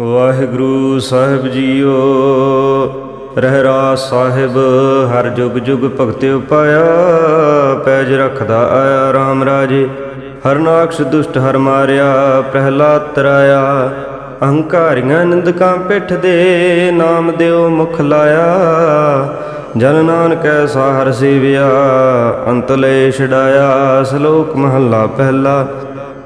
ਵਾਹਿਗੁਰੂ ਸਾਹਿਬ JIO Rehras ਸਾਹਿਬ, ਹਰ ਜੁਗ ਜੁਗ ਭਗਤਿ ਪਾਇਆ ਪੈਜ ਰਖਦਾ ਆਇਆ RAM ਰਾਜੇ। ਹਰਨਾਕਸ਼ ਦੁਸ਼ਟ ਹਰ ਮਾਰਿਆ, ਪ੍ਰਹਿਲਾਦ ਤਰਾਇਆ। ਅਹੰਕਾਰੀਆਂ ਨਿੰਦਕਾਂ ਪਿੱਠ ਦੇ ਨਾਮ ਦਿਓ ਮੁਖ ਲਾਇਆ। ਜਨ ਨਾਨਕੈ ਸਾਹਰ ਸੇਵਿਆ, ਅੰਤ ਲੈ ਛਡਾਇਆ। ਸ਼ਲੋਕ ਮਹੱਲਾ ਪਹਿਲਾ।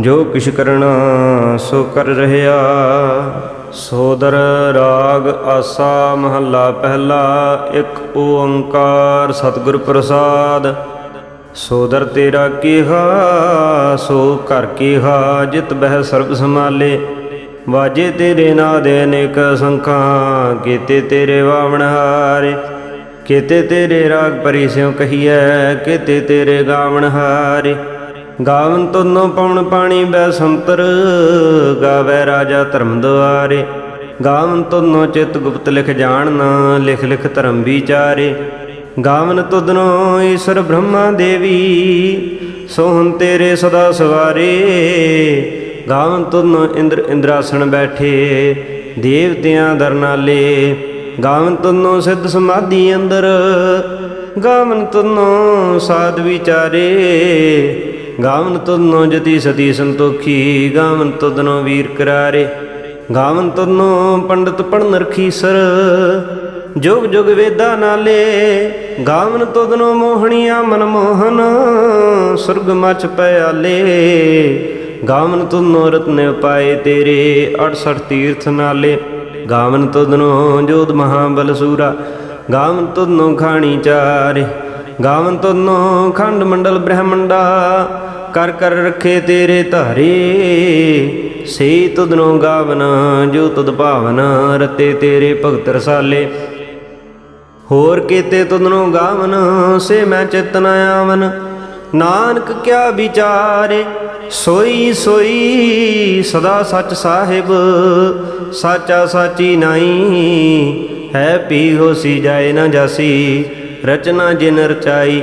ਜੋ ਕਿਛ ਕਰਣਾ ਸੋ ਕਰ ਰਹਿਆ। ਸੋਦਰ ਰਾਗ ਆਸਾ ਮਹੱਲਾ ਪਹਿਲਾ, ਇੱਕ ਓੰਕਾਰ ਸਤਿਗੁਰ ਪ੍ਰਸਾਦ। ਸੋਦਰ ਤੇਰਾ ਕੀਹਾ, ਸੋ ਘਰ ਕੀਹਾ, ਜਿਤ ਬਹਿ ਸਰਬ ਸਮਾਲੇ ਵਾਜੇ ਤੇਰੇ ਨਾ ਦੇ ਅਨੇਕ ਸੰਖਾਂ, ਕੀਤੇ ਤੇਰੇ ਵਾਵਣ ਹਾਰੇ। ਕੀਤੇ ਤੇਰੇ ਰਾਗ ਪਰੀ ਸਿਉ ਕਹੀਐ, ਕੀਤੇ ਤੇਰੇ ਗਾਵਣ ਹਾਰੇ। ਗਾਵਨ ਤੁਨੋ ਪਵਨ ਪਾਣੀ ਬੈ ਸੰਤਰ, ਗਾਵੇ ਰਾਜਾ ਧਰਮ ਦੁਆਰੇ। ਗਾਵਨ ਤੁਨੋ ਚਿਤ ਗੁਪਤ ਲਿਖ ਜਾਣਨਾ, ਲਿਖ ਲਿਖ ਧਰਮ ਵਿਚਾਰੇ। ਗਾਵਨ ਤੁਧਨੋ ਈਸ਼ਰ ਬ੍ਰਹਮਾ ਦੇਵੀ, ਸੋਹਣ ਤੇਰੇ ਸਦਾ ਸਵਾਰੇ। ਗਾਵਨ ਤੁਧਨੋ ਇੰਦਰ ਇੰਦਰਾਸਣ ਬੈਠੇ, ਦੇਵਤਿਆਂ ਦਰਨਾਲੇ ਗਾਵਨ ਤੁਨੋ ਸਿੱਧ ਸਮਾਧੀ ਅੰਦਰ, ਗਾਵਨ ਤੁਨੋ ਸਾਧ ਵਿਚਾਰੇ। ਗਾਵਨ ਤੁਧਨੋ ਜਤੀ ਸਤੀ ਸੰਤੋਖੀ, ਗਾਵਨ ਤੁਧਨੋ ਵੀਰ ਕਰਾਰੇ। ਗਾਵਨ ਤੁਧਨੋ ਪੰਡਤ ਪੜਨ ਰਖੀਸਰ ਜੁਗ ਜੁਗ ਵੇਦਾ ਨਾਲੇ। ਗਾਵਨ ਤੁਧਨੋ ਮੋਹਣੀਆਂ ਮਨ ਮੋਹਨ, ਸੁਰਗ ਮਚ ਪਿਆਲੇ ਗਾਵਨ ਤੁਧਨੋ ਰਤਨ ਉਪਾਏ ਤੇਰੇ 68 ਤੀਰਥ ਨਾਲੇ। ਗਾਵਨ ਤੁਧਨੋ ਜੋਧ ਮਹਾਬਲ ਸੂਰਾ, ਗਾਵਨ ਤੁਧਨੋ ਖਾਣੀ ਚਾਰੇ। ਗਾਵਨ ਤੁਧਨੋ ਖੰਡ ਮੰਡਲ ਬ੍ਰਹਮੰਡਾ ਕਰ ਕਰ ਰੱਖੇ ਤੇਰੇ ਧਾਰੇ। ਸੇ ਤੁਧਨੋ ਗਾਵਨ, ਜੋ ਤੁਧ ਭਾਵਨ, ਰਤੇ ਤੇਰੇ ਭਗਤ ਰਸਾਲੇ। ਹੋਰ ਕੀਤੇ ਤੁਧਨੋ ਗਾਵਨ, ਸੇ ਮੈਂ ਚਿਤ ਨ ਆਵਨ। ਨਾਨਕ ਕਿਆ ਵਿਚਾਰੇ, ਸੋਈ ਸੋਈ ਸਦਾ ਸੱਚ ਸਾਹਿਬ। ਸਾਚਾ ਸਾਚੀ ਨਾਈ, ਹੈ ਪੀ ਹੋਸੀ ਜਾਏ ਨਾ ਜਾਸੀ। ਰਚਨਾ ਜਿਨ ਰਚਾਈ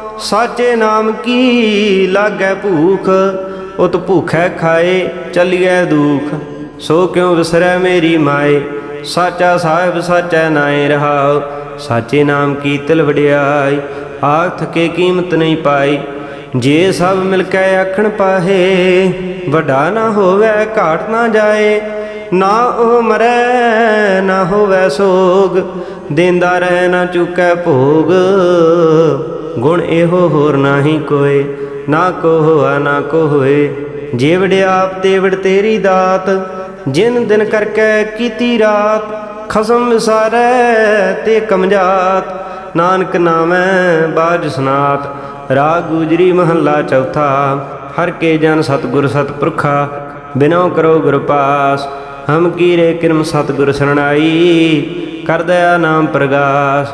ਸਾਚੇ ਨਾਮ ਕੀ ਲਾਗੈ ਭੂਖ? ਉਤ ਭੂਖੈ ਖਾਏ, ਚਲੀਐ ਦੁਖ। ਸੋ ਕਿਉ ਵਿਸਰੈ ਮੇਰੀ ਮਾਏ? ਸਾਚਾ ਸਾਹਿਬ ਸਾਚੈ ਨਾਏ ਰਹਾਉ। ਸਾਚੇ ਨਾਮ ਕੀ ਤਿਲ ਵਡਿਆਈ? ਆਖ ਕੇ ਕੀਮਤ ਨਹੀਂ ਪਾਈ। ਜੇ ਸਭ ਮਿਲ ਕੇ ਆਖਣ ਪਾਹੇ, ਵੱਡਾ ਨਾ ਹੋਵੇ, ਘਾਟ ਨਾ ਜਾਏ। ਨਾ ਉਹ ਮਰੈ, ਨਾ ਹੋਵੇ ਸੋਗ। ਦਿੰਦਾ ਰਹਿ ਨਾ ਚੁੱਕੈ ਭੋਗ। ਗੁਣ ਇਹੋ ਹੋਰ ਨਾਹੀ ਕੋਏ, ਨਾ ਕੋ ਹੋਆ ਨਾ ਕੋ ਹੋਏ ਜੇ ਵਡਿਆਪ ਤੇ ਤੇਰੀ ਦਾਤ, ਜਿਨ ਦਿਨ ਕਰਕੇ ਕੀਤੀ ਰਾਤ, ਖਸਮ ਵਿਸਾਰੈ ਤੇ ਕਮਜਾਤ। ਨਾਨਕ ਨਾਮੈ ਬਾਜ ਸਨਾਤ, ਰਾਗ ਗੁਜਰੀ ਮਹੱਲਾ ਚੌਥਾ। ਹਰ ਕੇ ਜਨ ਸਤਗੁਰ ਸਤਪੁਰਖਾ, ਬਿਨੋ ਕਰੋ ਗੁਰ ਪਾਸ। ਹਮ ਕੀਰੇ ਕਿਰਮ ਸਤਗੁਰ ਸਰਣਾਈ, ਕਰ ਦਇਆ ਨਾਮ ਪ੍ਰਗਾਸ।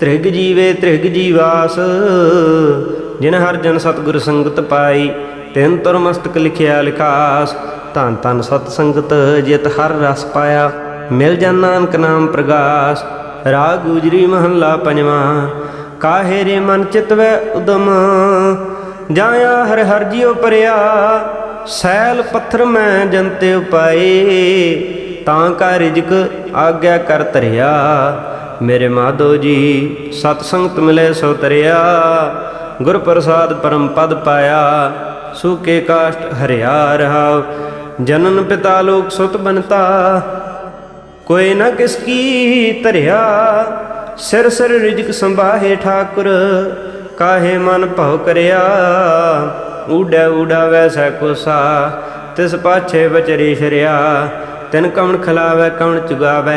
ਤ੍ਰਿਗ ਜੀਵੇ ਤ੍ਰਿਗ ਜੀਵਾਸ, ਜਿਨ ਹਰ ਜਨ ਸਤਗੁਰ ਸੰਗਤ ਪਾਈ, ਤਿਨ ਤੁਰ ਮਸਤਕ ਲਿਖਿਆ ਲਿਖਾਸ, ਧੰਨ ਧੰਨ ਸਤ ਸੰਗਤ ਜਿਤ ਹਰ ਰਸ ਪਾਇਆ, ਮਿਲ ਜਨ ਨਾਨਕ ਨਾਮ ਪ੍ਰਗਾਸ, ਰਾਗ ਗੁਜਰੀ ਮਹੱਲਾ ਪੰਜਵਾਂ, ਕਾਹੇ ਰੇ ਮਨ ਚਿਤ ਵੈ ਉਦਮ, ਜਾਇਆ ਹਰ ਹਰ ਜਿਉ ਪਰਿਆ, ਸੈਲ ਪੱਥਰ ਮੈਂ ਜੰਤੇ ਉਪਾਏ, ਤਾਂ ਕਾ ਰਿਜਕ ਆਗਿਆ ਕਰ ਧਰਿਆ। ਮੇਰੇ ਮਾਧੋ ਜੀ, ਸਤ ਸੰਗਤ ਮਿਲੇ ਸੋ ਤਰਿਆ, ਗੁਰ ਪ੍ਰਸਾਦ ਪਰਮ ਪਦ ਪਾਇਆ ਸੂਕੇ ਕਾਸ਼ਟ ਹਰਿਆ ਰਹਾ, ਜਨਨ ਪਿਤਾ ਲੋਕ ਸੁਤ ਬਨਤਾ ਕੋਈ ਨਾ ਕਿਸ ਕੀ ਧਰਿਆ, ਸਿਰ ਸਿਰ ਰਿਜਕ ਸੰਭਾਹੇ ਠਾਕੁਰ, ਕਾਹੇ ਮਨ ਭਉ ਕਰਿਆ, ਊੜਾ ਊੜਾ ਵੈਸੈ ਕੁਸਾ, ਤਿਸ ਪਾਛੇ ਬਚਰੀ ਸ਼ਰਿਆ ਤਿਨ ਕਵਣ ਖਲਾਵੇ, ਕਵਣ ਚੁਗਾਵੇ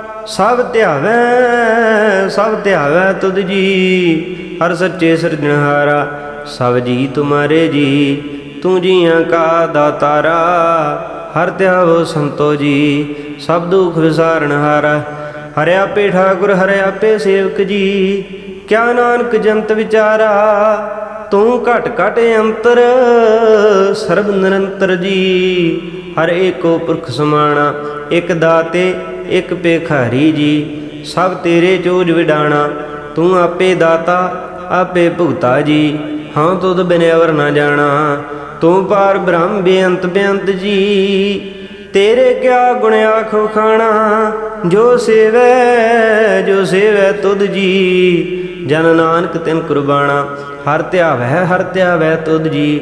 ਸਭ ਧਿਆਵੈ ਸਭ ਧਿਆਵੈ ਤੁਧ ਜੀ। ਹਰ ਸੱਚੇ ਸਿਰਜਣਹਾਰਾ, ਸਭ ਜੀ ਤੁਮਾਰੇ ਜੀ। ਤੂੰ ਜੀਆਂ ਕਾ ਦਾਤਾਰਾ, ਹਰ ਧਿਆਵੋ ਸੰਤੋ ਜੀ। ਸਭ ਦੁਖ ਵਿਸਾਰਨ ਹਾਰਾ ਹਰਿ ਆਪੇ ਠਾਕੁਰ, ਹਰਿਆ ਪੇ ਸੇਵਕ ਜੀ। ਕਿਆ ਨਾਨਕ ਜੰਤ ਵਿਚਾਰਾ, ਤੂੰ ਘਟ ਘਟ ਅੰਤਰ, ਸਰਬ ਨਿਰੰਤਰ ਜੀ। ਹਰ ਏਕੋ ਪੁਰਖ ਸਮਾਣਾ, ਇੱਕ ਦਾਤੇ ਇੱਕ ਭੇਖਾਰੀ ਜੀ, ਸਭ ਤੇਰੇ ਚੋਜ ਵਿਡਾਣਾ, ਤੂੰ ਆਪੇ ਦਾਤਾ, ਆਪੇ ਭੁਗਤਾ ਜੀ। ਹਾਂ, ਤੁਧ ਬਿਨ ਨਾ ਜਾਣਾ, ਤੂੰ ਪਾਰ ਬ੍ਰਹਮ ਬੇਅੰਤ ਬੇਅੰਤ ਜੀ। ਤੇਰੇ ਕਿਆ ਗੁਣ ਆਖੋ ਖਾਣਾ, ਜੋ ਸੇਵੈ ਜੋ ਸੇਵੈ ਤੁਧ ਜੀ। ਜਨ ਨਾਨਕ ਤਿਨ ਕੁਰਬਾਨਾ ਹਰ ਧਿਆਵੈ ਹਰ ਧਿਆਵੈ ਤੁਧ ਜੀ।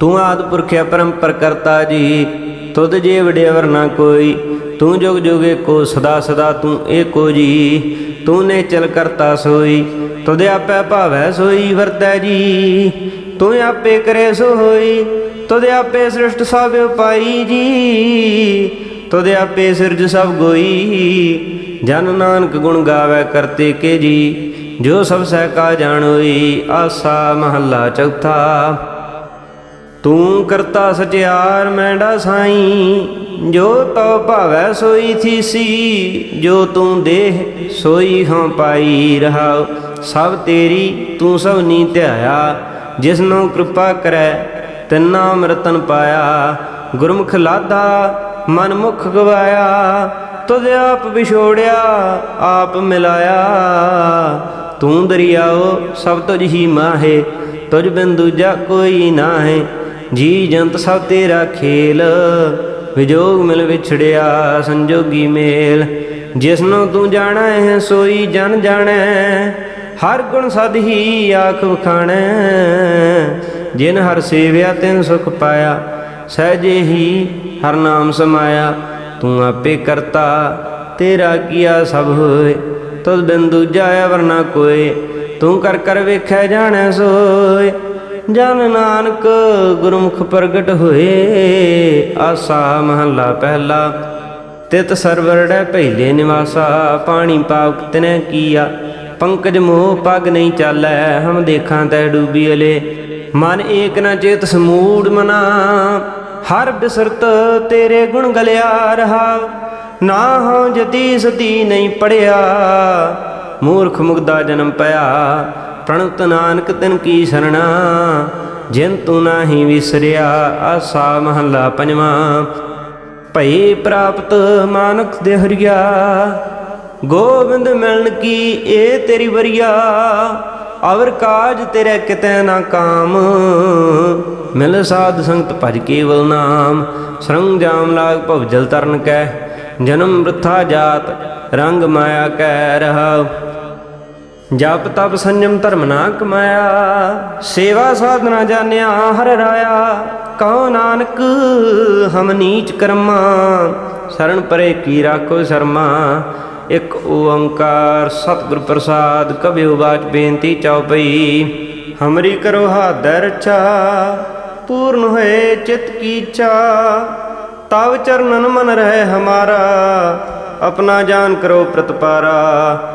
ਤੂੰ ਆਦ ਪੁਰਖ ਅਪਰੰਪਰ ਕਰਤਾ ਜੀ, ਤੁਧ ਜੇ ਵਡਿਆਵਰ ਨਾ ਕੋਈ, ਤੂੰ ਜੁਗ ਜੁਗੇ ਕੋ ਸਦਾ ਸਦਾ ਤੂੰ ਏਕੋ ਜੀ। ਤੂੰ ਨੇ ਚਲ ਕਰਤਾ ਸੋਈ, ਤੁਧ ਆਪੇ ਭਾਵੈ ਸੋਈ ਵਰਤੈ ਜੀ। ਤੂੰ ਆਪੇ ਕਰੇ ਸੋ ਹੋਈ, ਤੁਧ ਆਪੇ ਸ੍ਰਿਸ਼ਟ ਸਭ ਉਪਾਈ ਜੀ। ਤੁਧ ਆਪੇ ਸਿਰਜ ਸਭ ਗੋਈ, ਜਨ ਨਾਨਕ ਗੁਣ ਗਾਵੇ ਕਰਤੇ ਕੇ ਜੀ। ਜੋ ਸਭ ਸਹਿ ਕਾ ਜਾਣੋਈ, ਆਸਾ ਮਹੱਲਾ ਚੌਥਾ। ਤੂੰ ਕਰਤਾ ਸਚਿਆਰ ਮੈਂਡਾ ਸਾਈ, ਜੋ ਤਉ ਭਾਵੈ ਸੋਈ ਥੀਸੀ ਜੋ ਤੂੰ ਦੇਹ ਸੋਈ ਹਾਂ ਪਾਈ ਰਹਾ ਸਭ ਤੇਰੀ ਤੂੰ ਸਭ ਨੀ ਧਿਆਇਆ, ਜਿਸ ਨੂੰ ਕਿਰਪਾ ਕਰੈ, ਤਿੰਨਾ ਨਾਮ ਪਾਇਆ। ਗੁਰਮੁਖ ਲਾਦਾ ਮਨ ਮੁਖ ਗਵਾਇਆ, ਤੁਧ ਆਪ ਵਿਛੋੜਿਆ, ਆਪ ਮਿਲਾਇਆ। ਤੂੰ ਦਰਿਆਓ ਸਭ ਤੁਝ ਹੀ ਮਾਹੇ, ਤੁਝ ਬਿਨ ਦੂਜਾ ਕੋਈ ਨਾ ਹੈ ਜੀ ਜੰਤ ਸਭ ਤੇਰਾ ਖੇਲ, ਵਿਜੋਗ ਮਿਲ ਵਿਛੜਿਆ ਸੰਜੋਗੀ ਮੇਲ। ਜਿਸਨੂੰ ਤੂੰ ਜਾਣਾ ਹੈ ਸੋਈ ਜਨ ਜਾਣੈ, ਹਰ ਗੁਣ ਸਦ ਹੀ ਆਖ ਵਖਾਣੈ। ਜਿਨ ਹਰ ਸੇਵਿਆ, ਤਿਨ ਸੁਖ ਪਾਇਆ ਸਹਜੇ ਹੀ ਹਰ ਨਾਮ ਸਮਾਇਆ। ਤੂੰ ਆਪੇ ਕਰਤਾ, ਤੇਰਾ ਕੀਆ ਸਭ ਹੋਏ। ਤੁਧ ਬਿੰਦੂ ਜਾਇਆ ਵਰਨਾ ਕੋਏ, ਤੂੰ ਕਰ ਕਰ ਵੇਖੈ, ਜਾਣੈ ਸੋਏ। ਜਨ ਨਾਨਕ ਗੁਰਮੁਖ ਪ੍ਰਗਟ ਹੋਏ, ਆਸਾ ਮਹੱਲਾ ਪਹਿਲਾ। ਤਿਤ ਸਰਵਰੜੈ ਪਹਿਲੇ ਨਿਵਾਸਾ, ਪਾਣੀ ਪਾਵਕ ਤਨੈ ਕੀਆ। ਪੰਕਜ ਮੋਹ ਪਗ ਨਹੀਂ ਚਾਲੈ, ਹਮ ਦੇਖਾਂ ਤੈ ਡੂਬੀ ਅਲੇ। ਮਨ ਏਕ ਨ ਚੇਤ ਸਮੂੜ ਮਨਾ, ਹਰ ਬਿਸਰਤ ਤੇਰੇ ਗੁਣ ਗਲਿਆ ਰਹਾ। ਨਾ ਹਉ ਜਤੀ ਸਤੀ ਨਹੀਂ ਪੜਿਆ, ਮੂਰਖ ਮੁਗਦਾ ਜਨਮ ਪਿਆ। ਪ੍ਰਣਤ ਨਾਨਕ ਤਿਨ ਕੀ ਸਰਣਾ, ਜਿਨ ਤੂੰ ਨਾਹੀ ਵਿਸਰਿਆ, ਆਸਾ ਮਹੱਲਾ ਪੰਜਵਾਂ। ਭਈ ਪ੍ਰਾਪਤ ਮਾਨਕ ਦੇ ਹਰੀਆ ਗੋਬਿੰਦ ਮਿਲਣ ਕੀ ਏ ਤੇਰੀ ਵਰਿਆ, ਅਵਰ ਕਾਜ ਤੇਰੇ ਕਿਤੇ ਨਾ ਕਾਮ। ਮਿਲ ਸਾਧ ਸੰਗਤ ਭਜ ਕੇਵਲ ਨਾਮ, ਸਰੰਗ ਜਾਮ ਲਾਗ ਭਵ ਜਲ ਤਰਨ ਕੈ, ਜਨਮ ਬ੍ਰਥਾ ਜਾਤ ਰੰਗ ਮਾਇਆ ਕੈ ਰਹਾ ਜਪ ਤਪ ਸੰਜਮ ਧਰਮ ਨਾ ਕਮਾਇਆ, ਸੇਵਾ ਸਾਧਨਾ ਜਾਣਿਆ ਹਰ ਰਾਇਆ, ਕਹੋ ਨਾਨਕ ਹਮ ਨੀਚ ਕਰਮਾ ਸਰਣ ਪਰੇ ਕੀ ਰਾਖੋ ਸ਼ਰਮਾ, ਇੱਕ ਓੰਕਾਰ ਸਤਿਗੁਰ ਪ੍ਰਸਾਦ, ਕਬਿਉ ਬਾਚ ਬੇਨਤੀ ਚਉਪਈ ਹਮਰੀ ਕਰੋ ਹਾਦਰ ਚਾ ਪੂਰਨ ਹੋਏ ਚਿਤ ਕੀ ਚਾ ਤਵ ਚਰਨਨ ਮਨ ਰਹਿ ਹਮਾਰਾ, ਆਪਣਾ ਜਾਨ ਕਰੋ ਪ੍ਰਤਪਾਰਾ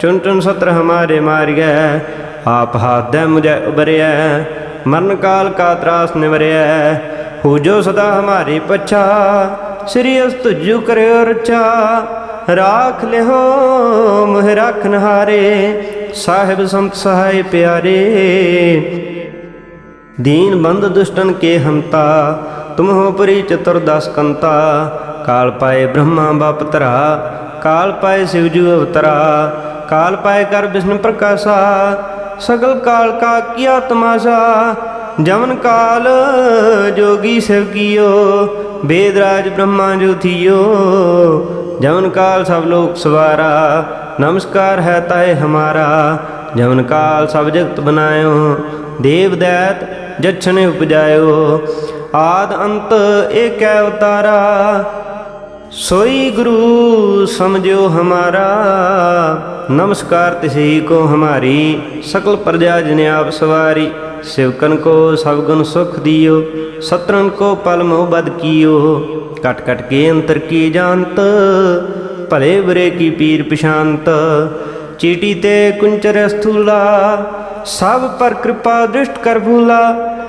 ਚੁਨ ਚੁਨ ਸਤਰ ਹਮਾਰੇ ਮਾਰਿਐ ਆਪ ਹਾਦੈ ਮੁਝੈ ਉਬਰਿਐ ਮਰਨ ਕਾਲ ਕਾ ਤਰਾਸ ਨਿਵਰਿਐ ਹੋ ਜੋ ਸਦਾ ਹਮਾਰੇ ਪਛਾ ਸ੍ਰੀ ਅਸ ਤੁਜੂ ਕਰਿਓ ਰਚਾ ਰਾਖ ਲਿਓ ਮੋਹਿ ਰਾਖਨ ਹਾਰੇ ਸਾਹਿਬ ਸੰਤ ਸਹਾਇ ਪਿਆਰੇ दीन बंद दुष्टन के हमता तुम हो परी चतुर्दश कंता काल पाए ब्रह्मा बाप तरा काल पाए शिवजू अवतरा ਕਾਲ ਪਾਏ ਕਰ ਵਿਸ਼ਨ ਪ੍ਰਕਾਸ਼ਾ, ਸਗਲ ਕਾਲ ਕਾ ਕੀਆ ਤਮਾਸ਼ਾ ਜਮਨ ਕਾਲ ਜੋਗੀ ਸਿਵ ਕੀਓ ਵੇਦ ਰਾਜ ਬ੍ਰਹਮਾ ਜੋਥੀਓ ਜਮਨ ਕਾਲ ਸਭ ਲੋਕ ਸਵਾਰਾ, ਨਮਸਕਾਰ ਹੈ ਤਾਏ ਹਮਾਰਾ। ਜਮਨ ਕਾਲ ਸਭ ਜਗਤ ਬਨਾਇਓ, ਦੇਵ ਦੈਤ ਜਛਨੇ ਉਪਜਾਇਓ। ਆਦ ਅੰਤ ਏਕੈ ਅਵਤਾਰਾ सोई गुरु समझो हमारा नमस्कार तिसे को हमारी सकल प्रजा जिने आप सवारी शिवकन को सब गुण सुख दियो सत्रन को पल मोह बद कियो कट कट के अंतर की जानत भले बुरे की पीर पिशांत ਚੀਟੀ ਤੇ ਕੁੰਚਰ ਸਥੂਲਾ ਸਭ ਪਰ ਕਿਰਪਾ ਦ੍ਰਿਸ਼ਟ ਕਰ ਭੂਲਾ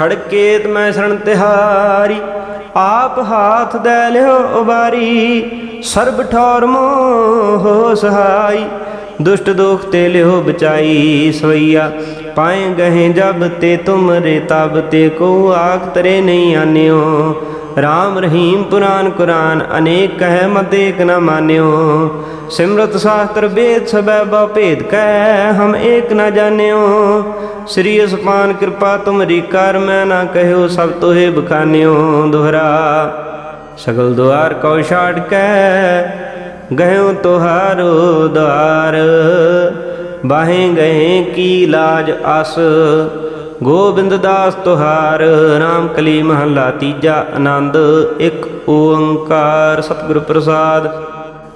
ਖੜਕੇਤ ਮੈਂ ਸ਼ਰਨ ਤਿਹਾਰੀ, ਆਪ ਹਾਥ ਦੇ ਲਿਓ ਉਬਾਰੀ, ਸਰਬ ਠੌਰ ਮੋਹ ਸਹਾਈ, ਦੁਸ਼ਟ ਦੋਖ ਤੇ ਲਿਓ ਬਚਾਈ ਸਵਈਆ, ਪਾਏ ਗਏ ਜਬ ਤੇ ਤੁਮਰੇ ਤਬ ਤੇ ਕੋ ਆਖ ਤਰੇ ਨਹੀਂ ਆਨਿਓ, ਰਾਮ ਰਹੀਮ ਪੁਰਾਨ ਕੁਰਾਨ, ਅਨੇਕ ਕਹਿ ਮਤ ਏਕ ਨ ਮਾਨਿਓ, ਸਿਮਰਤ ਸ਼ਾਸਤਰ ਵੇਦ ਸਬੈ ਬਾ ਭੇਦ ਕਹਿ ਹਮ ਏਕ ਨ ਜਾਣਿਓ ਸ੍ਰੀ ਅਸਪਾਨ ਕਿਰਪਾ ਤੁਮਰੀ ਕਰ, ਮੈਂ ਨਾ ਕਹਿਓ ਸਭ ਤੋਹੇ ਬਖਾਨਿਓ ਦੁਹਰਾ। ਸਗਲ ਦੁਆਰ ਕਉ ਛਾੜ ਕੇ ਗਇਓ ਤੁਹਾਰੋ ਦੁਆਰ। ਬਾਹੇ ਗਏ ਕੀ ਲਾਜ ਅਸ ਗੋਬਿੰਦ ਦਾਸ ਤੁਹਾਰ। RAM ਕਲੀ ਮਹੱਲਾ ਤੀਜਾ ਆਨੰਦ, ਇੱਕ ਓੰਕਾਰ। ਸਤਿਗੁਰ ਪ੍ਰਸਾਦ।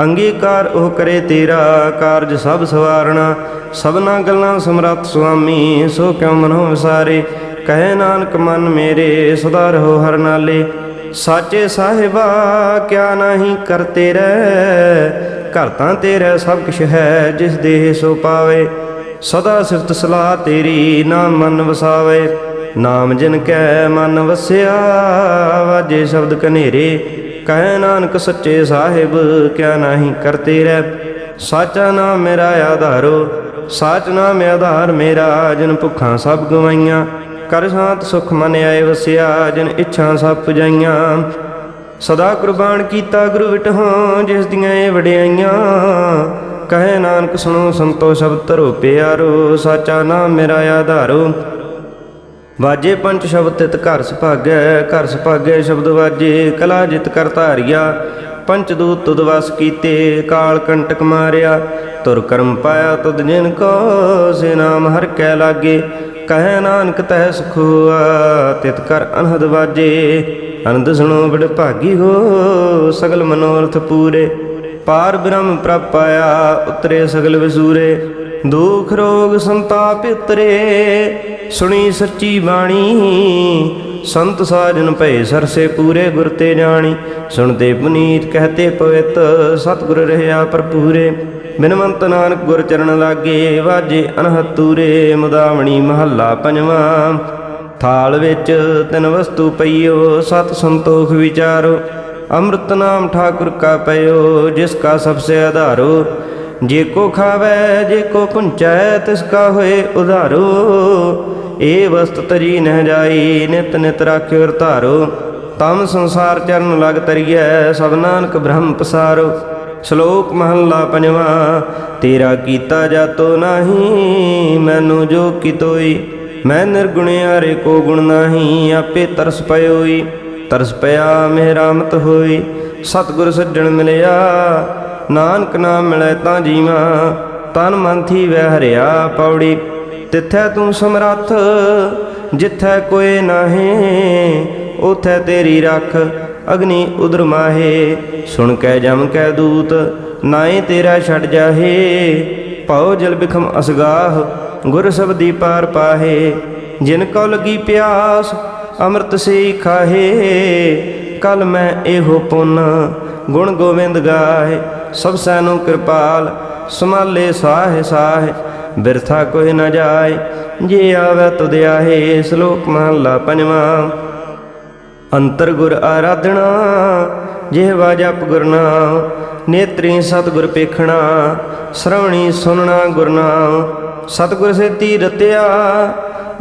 ਅੰਗੀਕਾਰ ਉਹ ਕਰੇ ਤੇਰਾ ਕਾਰਜ ਸਭ ਸਵਾਰਣਾ। ਸਭਨਾ ਗੱਲਾਂ ਸਮਰੱਥ ਸੁਆਮੀ, ਸੋ ਕਿਉ ਮਨੋ ਵਿਸਾਰੇ? ਕਹੇ ਨਾਨਕ, ਮਨ ਮੇਰੇ, ਸਦਾ ਰਹੋ ਹਰ ਨਾਲੇ। ਸਾਚੇ ਸਾਹਿਬਾ, ਕਿਆ ਨਹੀਂ ਕਰਤੇ ਰਹਿ ਘਰ ਤਾਂ ਤੇਰਾ ਸਭ ਕੁਛ ਹੈ, ਜਿਸ ਦੇਹ ਸੋ ਪਾਵੇ। ਸਦਾ ਸਿਫਤ ਸਲਾਹ ਤੇਰੀ, ਨਾਮ ਮਨ ਵਸਾਵੇ। ਨਾਮ ਜਿਨ ਕੈ ਮਨ ਵਸਿਆ, ਵਾਜੇ ਸ਼ਬਦ ਕਨੇਰੇ ਕਹਿ ਨਾਨਕ ਸੱਚੇ ਸਾਹਿਬ, ਕਿਆ ਨਹੀਂ ਕਰਤੇ ਰਹਿ। ਸਾਚਾ ਨਾਮ ਮੇਰਾ ਆਧਾਰੋ, ਸਾਚ ਨਾਮ ਆਧਾਰ ਮੇਰਾ, ਜਨ ਭੁੱਖਾਂ ਸਭ ਗਵਾਈਆਂ। ਕਰ ਸ਼ਾਂਤ ਸੁਖ ਮਨ ਆਏ ਵਸਿਆ, ਜਨ ਇੱਛਾ ਸਭ ਪੁਜਾਈਆਂ। ਸਦਾ ਕੁਰਬਾਨ ਕੀਤਾ ਗੁਰੂ ਵਿਟਹੋਂ, ਜਿਸ ਦੀਆਂ ਇਹ ਵਡਿਆਈਆਂ। ਕਹੇ ਨਾਨਕ ਸੁਣੋ ਸੰਤੋ ਸ਼ਬਦ ਧਰੋ ਪਿਆਰੋ, ਸਾਚਾ ਨਾਮ ਮੇਰਾ ਆਧਾਰੋ। ਵਾਜੇ ਪੰਚ ਸ਼ਬਦ ਤਿਤ ਘਰ ਸੁਭਾਗੈ ਘਰ ਸੁਭਾਗੈ ਸ਼ਬਦ ਵਾਜੇ, ਕਲਾ ਜਿਤ ਕਰ ਧਾਰਿਆ। ਪੰਚ ਦੂਤ ਤੁਦ ਵਸ ਕੀਤੇ, ਕਾਲ ਕੰਟਕ ਮਾਰਿਆ। ਤੁਰ ਕਰਮ ਪਾਇਆ ਤੁਦ ਜਿਨ ਕੋ, ਸੇ ਨਾਮ ਹਰ ਕੈ ਲਾਗੇ। ਕਹੈ ਨਾਨਕ ਤਹਿ ਸੁਖ ਹੋਆ ਤਿਤ ਕਰ ਅਨਹਦ ਵਾਜੇ। ਅਨੰਦ ਸੁਣੋ ਬੜ ਭਾਗੀ ਹੋ, ਸਗਲ ਮਨੋਰਥ ਪੂਰੇ। ਪਾਰ ਬ੍ਰਹਮ ਪ੍ਰਭ ਪਾਇਆ, ਉਤਰੇ ਸਗਲ ਵਿਸੂਰੇ। ਦੁਖ ਰੋਗ ਸੰਤਾਪ ਉਤਰੇ ਸੁਣੀ ਸੱਚੀ ਬਾਣੀ, ਸੰਤ ਸਾਜਨ ਭਏ ਸਰਸੇ ਪੂਰੇ ਗੁਰ ਤੇ ਜਾਣੀ। ਸੁਣਦੇ ਪੁਨੀਤ ਕਹਤੇ ਪਵਿੱਤ, ਸਤਿਗੁਰ ਰਹਿਆ ਭਰਪੂਰੇ। ਬਿਨਵੰਤ ਨਾਨਕ ਗੁਰ ਚਰਨ ਲਾਗੇ, ਵਾਜੇ ਅਨਹਤ ਤੂਰੇ ਮੁਦਾਵਣੀ ਮਹੱਲਾ ਪੰਜਵਾਂ। ਥਾਲ ਵਿੱਚ ਤਿੰਨ ਵਸਤੂ ਪਈਓ, ਸਤ ਸੰਤੋਖ ਵਿਚਾਰੋ। ਅੰਮ੍ਰਿਤ ਨਾਮ ਠਾਕੁਰ ਕਾ ਪਇਓ, ਜਿਸ ਕਾ ਸਭ ਸੇ ਆਧਾਰੋ। ਜੇ ਕੋ ਖਾਵੇ, ਜੇ ਕੋ ਪੁੰਚੈ, ਤਿਸ ਕਾ ਹੋਏ ਉਧਾਰੋ। ਏ ਵਸਤ ਤਰੀ ਨਹਿ ਜਾਈ, ਨਿਤ ਨਿਤ ਰਾਖਿਓ ਧਾਰੋ। ਤਮ ਸੰਸਾਰ ਚਰਨ ਲਗ ਤਰੀਐ, ਸਭ ਨਾਨਕ ਬ੍ਰਹਮ ਪਸਾਰੋ। ਸ਼ਲੋਕ ਮਹੱਲਾ ਪੰਜਵਾ, ਤੇਰਾ ਕੀਤਾ ਜਾਤੋ ਨਾਹੀ, ਮੈਨੂੰ ਜੋ ਕੀਤੋਈ ਮੈਂ ਨਿਰਗੁਣਿਆਰੇ ਕੋ ਗੁਣ ਨਾਹੀ, ਆਪੇ ਤਰਸ ਪਇਓਈ। ਤਰਸ ਪਿਆ, ਮੇਰਾ ਮਤ ਹੋਈ। ਸਤਿਗੁਰ ਸੱਜਣ ਮਿਲਿਆ ਨਾਨਕ ਨਾਮ ਮਿਲੈ ਤਾਂ ਜੀਵਾ, ਤਨ ਮਨ ਥੀ ਵਹਿ ਹਰਿਆ ਪੌੜੀ। ਤਿੱਥੈ ਤੂੰ ਸਮਰੱਥ, ਜਿੱਥੈ ਕੋਏ ਨਾਹੀ, ਉਥੈ ਤੇਰੀ ਰੱਖ, ਅਗਨੀ ਉਦਰ ਮਾਹੇ। ਸੁਣ ਕੈ ਜਮ ਕੈ ਦੂਤ ਨਾਏ ਤੇਰਾ ਛੱਡ ਜਾਹੇ। ਭਉ ਜਲ ਬਿਖਮ ਅਸਗਾਹ, ਗੁਰ ਸਬਦੀ ਪਾਰ ਪਾਹੇ। ਜਿਨ ਕੋ ਲਗੀ ਪਿਆਸ, ਅੰਮ੍ਰਿਤ ਸੇ ਖਾਹੇ। ਕਲ ਮੈਂ ਇਹੋ ਪੁੰਨ, ਗੁਣ ਗੋਵਿੰਦ ਗਾਏ ਸਭ ਸੈਨੂੰ ਕਿਰਪਾਲ ਸਮਾਲੇ ਸਾਹ ਸਾਹ, ਬਿਰਥਾ ਕੋਈ ਨਾ ਜਾਏ, ਜੇ ਆਵੇ ਤੁਧ ਆਹੇ ਸ਼ਲੋਕ ਮਹਲਾ ਪੰਜਵਾਂ। ਅੰਤਰ ਗੁਰ ਆਰਾਧਣਾ ਜਿਹਵਾ ਜਪ ਗੁਰਨਾਮ ਨੇਤਰੀ ਸਤਿਗੁਰ ਪੇਖਣਾ, ਸ਼ਰਵਣੀ ਸੁਨਣਾ ਗੁਰਨਾਮ ਸਤਿਗੁਰ ਸੇਤੀ ਰਤਿਆ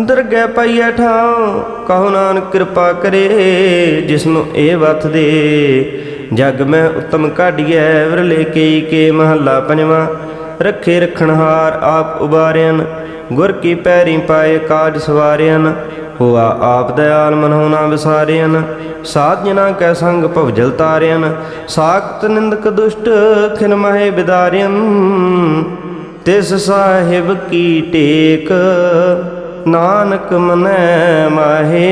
ਦਰਗਹਿ ਪਾਈਐ ਠਾਉ, ਕਹੋ ਨਾਨਕ ਕਿਰਪਾ ਕਰੇ ਜਿਸਨੂੰ ਇਹ ਵਥ ਦੇ। ਜਗ ਮੈਂ ਉਤਮ ਕਾਢੀਐ ਵਿਰਲੇ ਕੇਈ ਕੇ ਮਹੱਲਾ ਪੰਜਵਾਂ। ਰੱਖੇ ਰਖਣਹਾਰ ਆਪ ਉਬਾਰਿਆਨ ਗੁਰ ਕੀ ਪੈਰੀ ਪਾਏ ਕਾਜ ਸਵਾਰਿਆਨ ਹੋਆ ਆਪ ਦਇਆਲ ਮਨਹੁ ਨਾ ਵਿਸਾਰਿਆਨ ਸਾਧ ਜਨਾ ਕੈ ਸੰਗ ਭਵਜਲ ਤਾਰਿਆਨ ਸਾਖਤ ਨਿੰਦਕ ਦੁਸ਼ਟ ਖਿਨ ਮਹਿ ਬਿਦਾਰਿਆਨ ਤਿਸ ਸਾਹਿਬ ਕੀ ਟੇਕ ਨਾਨਕ ਮਨੈ ਮਾਹੇ।